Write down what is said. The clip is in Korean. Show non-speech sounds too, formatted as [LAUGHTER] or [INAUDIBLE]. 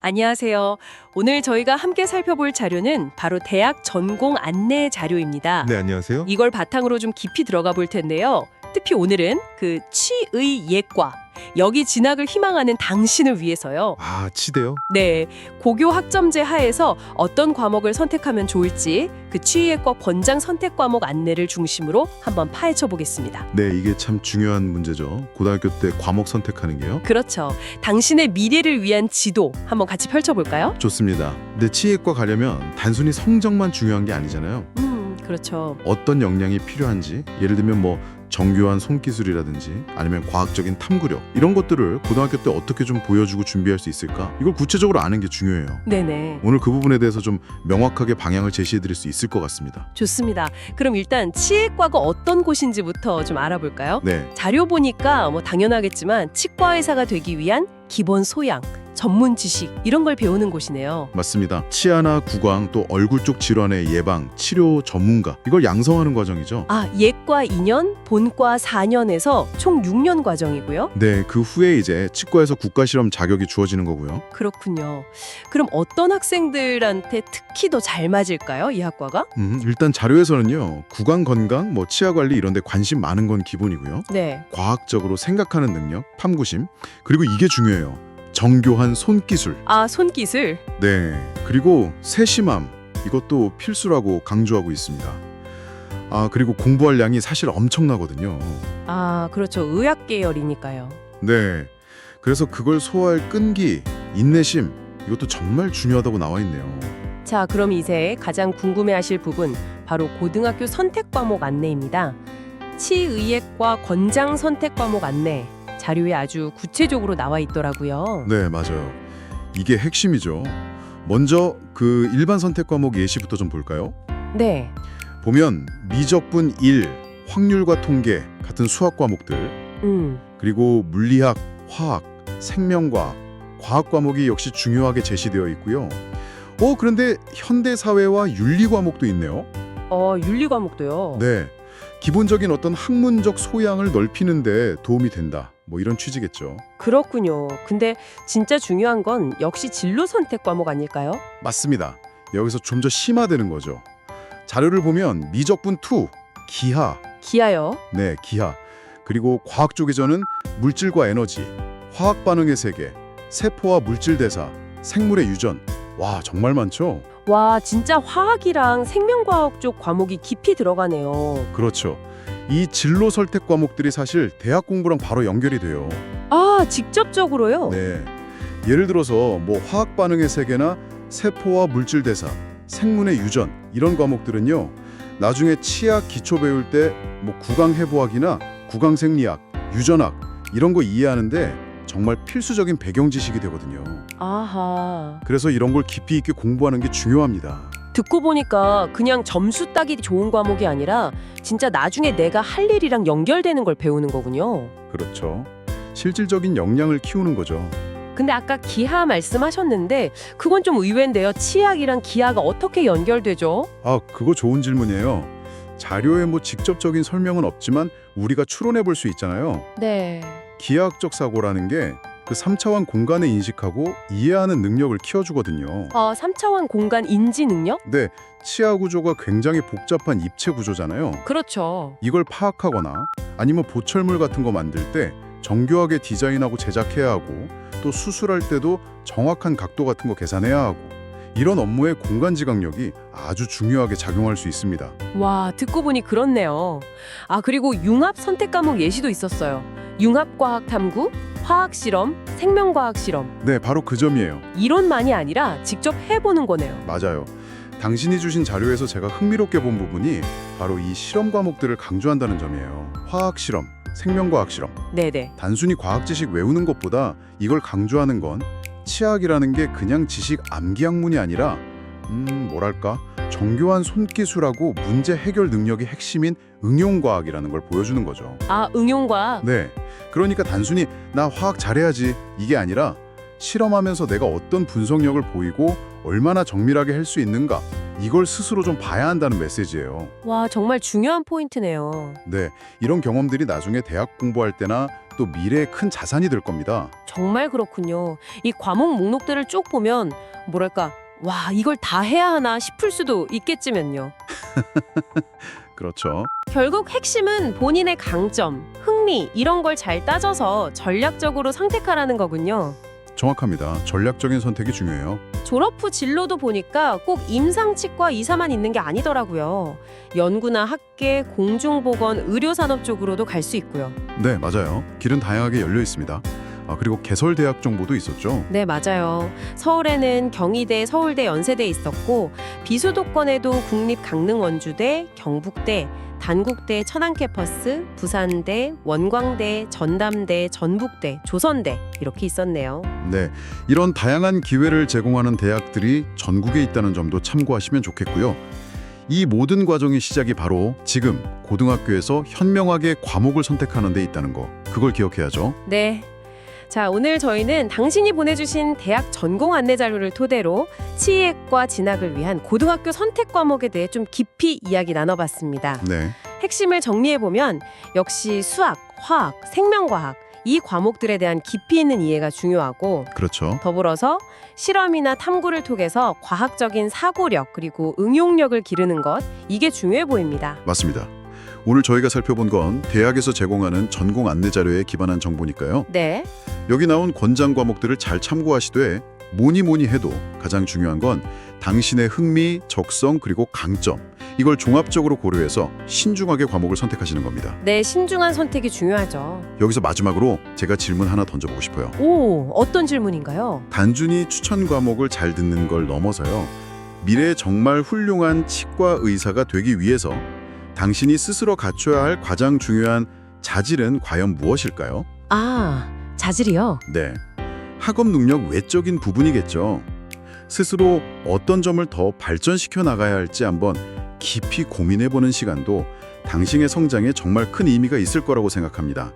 안녕하세요. 오늘 저희가 함께 살펴볼 자료는 바로 대학 전공 안내 자료입니다. 네, 안녕하세요. 이걸 바탕으로 좀 깊이 들어가 볼 텐데요. 특히 오늘은 그 치의 예과 여기 진학을 희망하는 당신을 위해서요. 아, 치대요? 네, 고교 학점제 하에서 어떤 과목을 선택하면 좋을지 그 치의예과 권장 선택 과목 안내를 중심으로 한번 파헤쳐 보겠습니다. 네, 이게 참 중요한 문제죠. 고등학교 때 과목 선택하는 게요. 그렇죠. 당신의 미래를 위한 지도 한번 같이 펼쳐 볼까요? 좋습니다. 근데 치예과 가려면 단순히 성적만 중요한 게 아니잖아요. 음, 그렇죠. 어떤 역량이 필요한지, 예를 들면 뭐 정교한 손기술이라든지 아니면 과학적인 탐구력 이런 것들을 고등학교 때 어떻게 좀 보여주고 준비할 수 있을까? 이걸 구체적으로 아는 게 중요해요. 네네. 오늘 그 부분에 대해서 좀 명확하게 방향을 제시해 드릴 수 있을 것 같습니다. 좋습니다. 그럼 일단 치의과가 어떤 곳인지부터 좀 알아볼까요? 네. 자료 보니까 뭐 당연하겠지만 치과 의사가 되기 위한 기본 소양, 전문 지식 이런 걸 배우는 곳이네요. 맞습니다. 치아나 구강 또 얼굴 쪽 질환의 예방, 치료 전문가 이걸 양성하는 과정이죠. 아, 예과 2년, 본과 4년에서 총 6년 과정이고요. 네, 그 후에 이제 치과에서 국가실험 자격이 주어지는 거고요. 그렇군요. 그럼 어떤 학생들한테 특히 더 잘 맞을까요? 이 학과가? 음, 일단 자료에서는요, 구강 건강, 뭐 치아 관리 이런 데 관심 많은 건 기본이고요. 네. 과학적으로 생각하는 능력, 탐구심, 그리고 이게 중요해요. 정교한 손기술. 아, 손기술. 네, 그리고 세심함. 이것도 필수라고 강조하고 있습니다. 아, 그리고 공부할 양이 사실 엄청나거든요. 아, 그렇죠. 의학 계열이니까요. 네. 그래서 그걸 소화할 끈기, 인내심, 이것도 정말 중요하다고 나와 있네요. 자, 그럼 이제 가장 궁금해하실 부분 바로 고등학교 선택 과목 안내입니다. 치의학과 권장 선택 과목 안내 자료에 아주 구체적으로 나와 있더라고요. 네, 맞아요. 이게 핵심이죠. 먼저 그 일반 선택 과목 예시부터 좀 볼까요? 네, 보면 미적분 1, 확률과 통계 같은 수학 과목들, 음, 그리고 물리학, 화학, 생명과학, 과학 과목이 역시 중요하게 제시되어 있고요. 어, 그런데 현대 사회와 윤리 과목도 있네요. 어 윤리 과목도요. 네. 기본적인 어떤 학문적 소양을 넓히는 데 도움이 된다. 뭐 이런 취지겠죠. 그렇군요. 근데 진짜 중요한 건 역시 진로 선택 과목 아닐까요? 맞습니다. 여기서 좀 더 심화되는 거죠. 자료를 보면 미적분 2, 기하, 기하요. 네, 기하. 그리고 과학 쪽에서는 물질과 에너지, 화학 반응의 세계, 세포와 물질 대사, 생물의 유전. 와, 정말 많죠? 와, 진짜 화학이랑 생명과학 쪽 과목이 깊이 들어가네요. 그렇죠. 이 진로 설득 과목들이 사실 대학 공부랑 바로 연결이 돼요. 아, 직접적으로요? 네. 예를 들어서 뭐 화학 반응의 세계나 세포와 물질 대사, 생문의 유전 이런 과목들은요. 나중에 치약 기초 배울 때 뭐 구강 해부학이나 구강 생리학, 유전학 이런 거 이해하는데 정말 필수적인 배경 지식이 되거든요. 아하. 그래서 이런 걸 깊이 있게 공부하는 게 중요합니다. 듣고 보니까 그냥 점수 따기 좋은 과목이 아니라 진짜 나중에 내가 할 일이랑 연결되는 걸 배우는 거군요. 그렇죠. 실질적인 역량을 키우는 거죠. 근데 아까 기하 말씀하셨는데 그건 좀 의외인데요. 치약이랑 기하가 어떻게 연결되죠? 아, 그거 좋은 질문이에요. 자료에 뭐 직접적인 설명은 없지만 우리가 추론해 볼 수 있잖아요. 네. 기하학적 사고라는 게 그 3차원 공간을 인식하고 이해하는 능력을 키워주거든요. 어, 3차원 공간 인지 능력? 네, 치아 구조가 굉장히 복잡한 입체 구조잖아요. 그렇죠. 이걸 파악하거나 아니면 보철물 같은 거 만들 때 정교하게 디자인하고 제작해야 하고 또 수술할 때도 정확한 각도 같은 거 계산해야 하고 이런 업무의 공간 지각력이 아주 중요하게 작용할 수 있습니다. 와, 듣고 보니 그렇네요. 아, 그리고 융합 선택 과목 예시도 있었어요. 융합과학 탐구, 화학 실험, 생명과학 실험. 네, 바로 그 점이에요. 이론만이 아니라 직접 해보는 거네요. 맞아요. 당신이 주신 자료에서 제가 흥미롭게 본 부분이 바로 이 실험 과목들을 강조한다는 점이에요. 화학 실험, 생명과학 실험. 네네. 단순히 과학 지식 외우는 것보다 이걸 강조하는 건 치학이라는 게 그냥 지식 암기 학문이 아니라 음, 뭐랄까? 정교한 손기술하고 문제 해결 능력이 핵심인 응용과학이라는 걸 보여주는 거죠. 아, 응용과학. 네. 그러니까 단순히 나 화학 잘해야지 이게 아니라 실험하면서 내가 어떤 분석력을 보이고 얼마나 정밀하게 할 수 있는가 이걸 스스로 좀 봐야 한다는 메시지예요. 와, 정말 중요한 포인트네요. 네. 이런 경험들이 나중에 대학 공부할 때나 또 미래의 큰 자산이 될 겁니다. 정말 그렇군요. 이 과목 목록들을 쭉 보면 뭐랄까 와 이걸 다 해야 하나 싶을 수도 있겠지만요. [LAUGHS] 그렇죠. 결국 핵심은 본인의 강점, 흥미 이런 걸 잘 따져서 전략적으로 선택하라는 거군요. 정확합니다. 전략적인 선택이 중요해요. 졸업 후 진로도 보니까 꼭 임상치과 의사만 있는 게 아니더라고요. 연구나 학계, 공중보건, 의료산업 쪽으로도 갈 수 있고요. 네, 맞아요. 길은 다양하게 열려 있습니다. 아, 그리고 개설대학 정보도 있었죠. 네, 맞아요. 서울에는 경희대, 서울대, 연세대 있었고 비수도권에도 국립 강릉원주대, 경북대, 단국대, 천안캐퍼스, 부산대, 원광대, 전담대, 전북대, 조선대 이렇게 있었네요. 네, 이런 다양한 기회를 제공하는 대학들이 전국에 있다는 점도 참고하시면 좋겠고요. 이 모든 과정의 시작이 바로 지금 고등학교에서 현명하게 과목을 선택하는 데 있다는 거. 그걸 기억해야죠. 네. 자, 오늘 저희는 당신이 보내주신 대학 전공 안내 자료를 토대로 치의학과 진학을 위한 고등학교 선택 과목에 대해 좀 깊이 이야기 나눠봤습니다. 네. 핵심을 정리해보면 역시 수학, 화학, 생명과학 이 과목들에 대한 깊이 있는 이해가 중요하고 그렇죠. 더불어서 실험이나 탐구를 통해서 과학적인 사고력 그리고 응용력을 기르는 것 이게 중요해 보입니다. 맞습니다. 오늘 저희가 살펴본 건 대학에서 제공하는 전공 안내 자료에 기반한 정보니까요. 네. 여기 나온 권장 과목들을 잘 참고하시되 뭐니 뭐니 해도 가장 중요한 건 당신의 흥미, 적성 그리고 강점 이걸 종합적으로 고려해서 신중하게 과목을 선택하시는 겁니다. 네, 신중한 선택이 중요하죠. 여기서 마지막으로 제가 질문 하나 던져보고 싶어요. 오, 어떤 질문인가요? 단순히 추천 과목을 잘 듣는 걸 넘어서요. 미래에 정말 훌륭한 치과 의사가 되기 위해서 당신이 스스로 갖춰야 할 가장 중요한 자질은 과연 무엇일까요? 아, 자질이요. 네. 학업 능력 외적인 부분이겠죠. 스스로 어떤 점을 더 발전시켜 나가야 할지 한번 깊이 고민해 보는 시간도 당신의 성장에 정말 큰 의미가 있을 거라고 생각합니다.